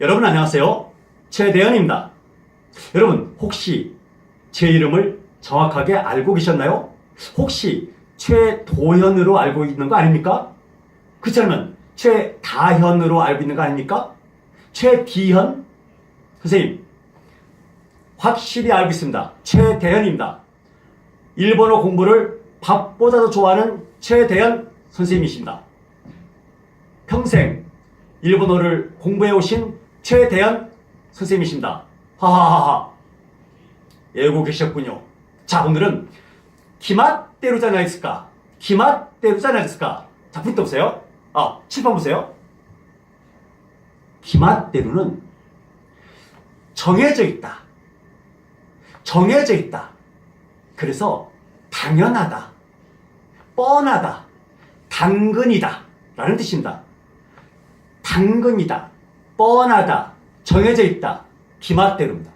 여러분 안녕하세요. 최대현입니다. 여러분 혹시 제 이름을 정확하게 알고 계셨나요? 혹시 최도현으로 알고 있는 거 아닙니까? 그렇지 않으면 최다현으로 알고 있는 거 아닙니까? 최디현? 선생님, 확실히 알고 있습니다. 최대현입니다. 일본어 공부를 밥보다도 좋아하는 최대현 선생님이십니다. 평생 일본어를 공부해 오신 최대현 선생님이십니다. 하하하하. 예고 계셨군요. 자, 오늘은 기맛대로잖아 있을까? 기맛대로잖아 있을까? 자, 붙어 보세요. 아, 칠판 보세요. 기맛대로는 정해져 있다. 정해져 있다. 그래서 당연하다. 뻔하다. 당근이다. 라는 뜻입니다. 당근이다. 뻔하다. 정해져 있다. 기맛대로입니다.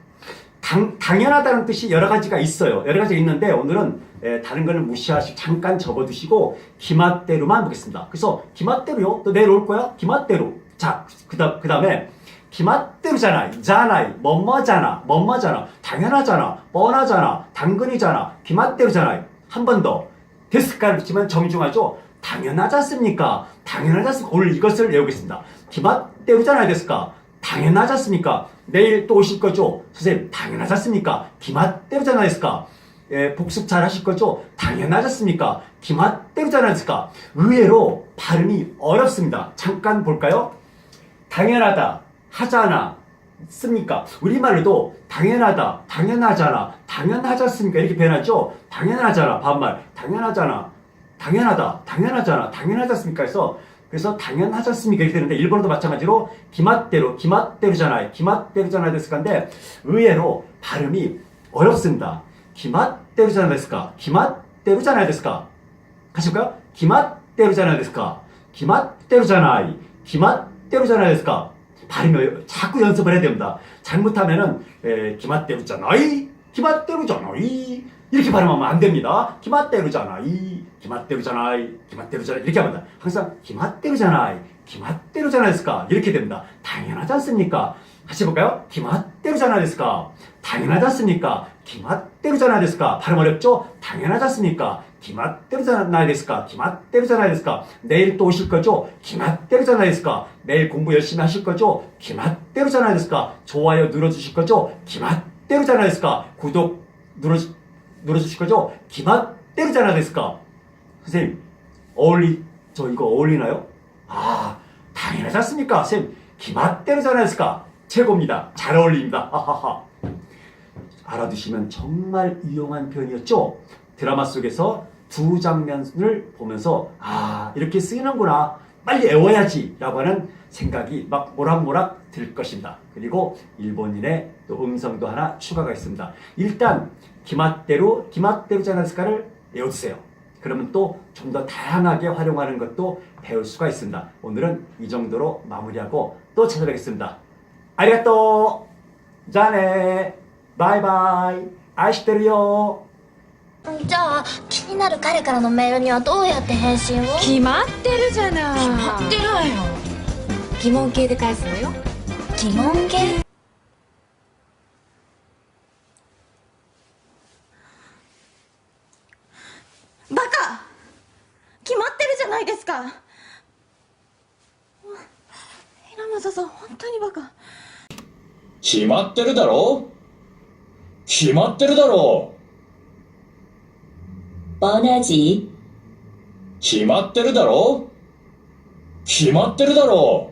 당, 당연하다는 뜻이 여러 가지가 있어요. 여러 가지가 있는데 오늘은 에, 다른 거는 무시하시고 잠깐 접어두시고 기맛대로만 보겠습니다. 그래서 기맛대로요? 또 내일 올 거야? 기맛대로. 자, 그그 다음에 기맛대로잖아. 자나이. 뭐뭐잖아. 뭐뭐잖아. 당연하잖아. 뻔하잖아. 당근이잖아. 기맛대로잖아. 한 번 더. 데스카를 붙이면 정중하죠? 당연하지 않습니까? 당연하지 않습니까? 오늘 이것을 외우겠습니다. 기맛대로잖아요, 데스카. 당연하지 않습니까? 내일 또 오실 거죠? 선생님, 당연하지 않습니까? 기맛대로잖아요, 데스카. 예, 복습 잘 하실 거죠? 당연하지 않습니까? 기맛대로잖아요, 데스카. 의외로 발음이 어렵습니다. 잠깐 볼까요? 당연하다, 하잖아, 씁니까? 우리말로도 당연하다, 당연하잖아, 당연하지 않습니까? 이렇게 변하죠? 당연하잖아, 반말. 당연하잖아, 당연하다, 당연하잖아, 당연하지 않습니까? 해서 그래서 당연하지 않습니까? 이렇게 되는데 일본어도 마찬가지로 기맛대로, 기맛대로잖아요. 기맛대로잖아요. 됐을 건데 의외로 발음이 어렵습니다. 기맛대로잖아요. 됐을까? 기맛대로잖아요. 됐을까? 볼까요? 기맛대로잖아요. 됐을까? 기맛대로잖아요. 기맛대로잖아요. 됐을까? 어려- 자꾸 연습을 해야 됩니다. 잘못하면은 에, 기맛대로잖아요. 기맛대로잖아요. 이렇게 발음하면 안 됩니다. 기맛대로잖아요. 기맛대로잖아요. 기맛대로잖아요. 이렇게 돼. 항상 기맛대로잖아요. 기맛대로잖아요. 됐을까? 이렇게 됩니다. 당연하지 않습니까? 같이 볼까요? 기맛대로잖아요. 됐을까? 당연하지 않습니까? 기맛대로잖아요. 됐을까? 발음 어렵죠? 당연하지 않습니까? 기맛대로잖아요. 됐을까? 기맛대로잖아요. 됐을까? 내일 또 오실 거죠? 기맛대로잖아요. 됐을까? 내일 공부 열심히 하실 거죠? 기맛대로잖아요. 됐을까? 좋아요 눌러주실 거죠? 기맛대로잖아요. 됐을까? 구독 눌러, 눌러주실 거죠? 기맛대로잖아요. 됐을까? 선생님, 어울리, 저 이거 어울리나요? 아, 당연하지 않습니까? 선생님, 기맛대로잖아요. 됐을까? 최고입니다. 잘 어울립니다. 하하하. 알아두시면 정말 유용한 표현이었죠? 드라마 속에서 두 장면을 보면서 아 이렇게 쓰이는구나 빨리 외워야지 라고 하는 생각이 막 모락모락 들 것입니다. 그리고 일본인의 또 음성도 하나 추가가 있습니다. 일단 기맛대로 기맛대로잖아스카를 외워주세요. 그러면 또 좀 더 다양하게 활용하는 것도 배울 수가 있습니다. 오늘은 이 정도로 마무리하고 또 찾아뵙겠습니다. 아리가또! 자네! 바이바이! 아이시테르요! じゃあ気になる彼からのメールにはどうやって返信を決まってるじゃない決まってるわよ疑問形で返すのよ疑問形 ですか？平本さん本当にバカ。決まってるだろ？う決まってるだろ？うボナジー？決まってるだろ？う決まってるだろ？う